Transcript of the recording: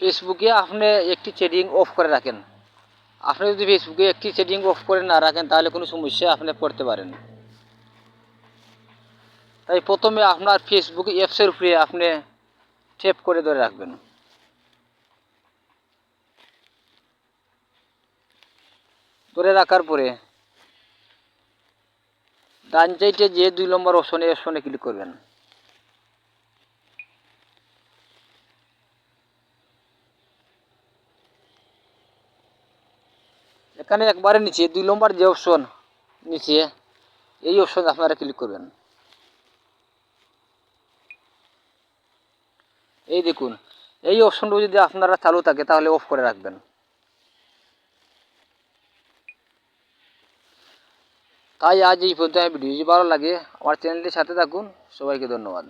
ফেসবুকে আপনি একটি সেটিং অফ করে রাখেন। আপনি যদি ফেসবুকে একটি সেটিং অফ করে না রাখেন, তাহলে কোনো সমস্যা আপনি পড়তে পারেন। তাই প্রথমে আপনার ফেসবুক অ্যাপসের উপরে আপনি ট্যাপ করে ধরে রাখবেন। ধরে রাখার পরে ডান সাইডে যে দুই নম্বর অপশনে অপশনে ক্লিক করবেন। এখানে একবারে নিচে, দুই নম্বর যে অপশন নিচে, এই অপশন আপনারা ক্লিক করবেন। এই দেখুন, এই অপশনটা যদি আপনারা চালু থাকে, তাহলে অফ করে রাখবেন। তাই আজ এই পর্যন্ত ভিডিও যদি ভালো লাগে, আমার চ্যানেলটির সাথে থাকুন, সবাইকে ধন্যবাদ।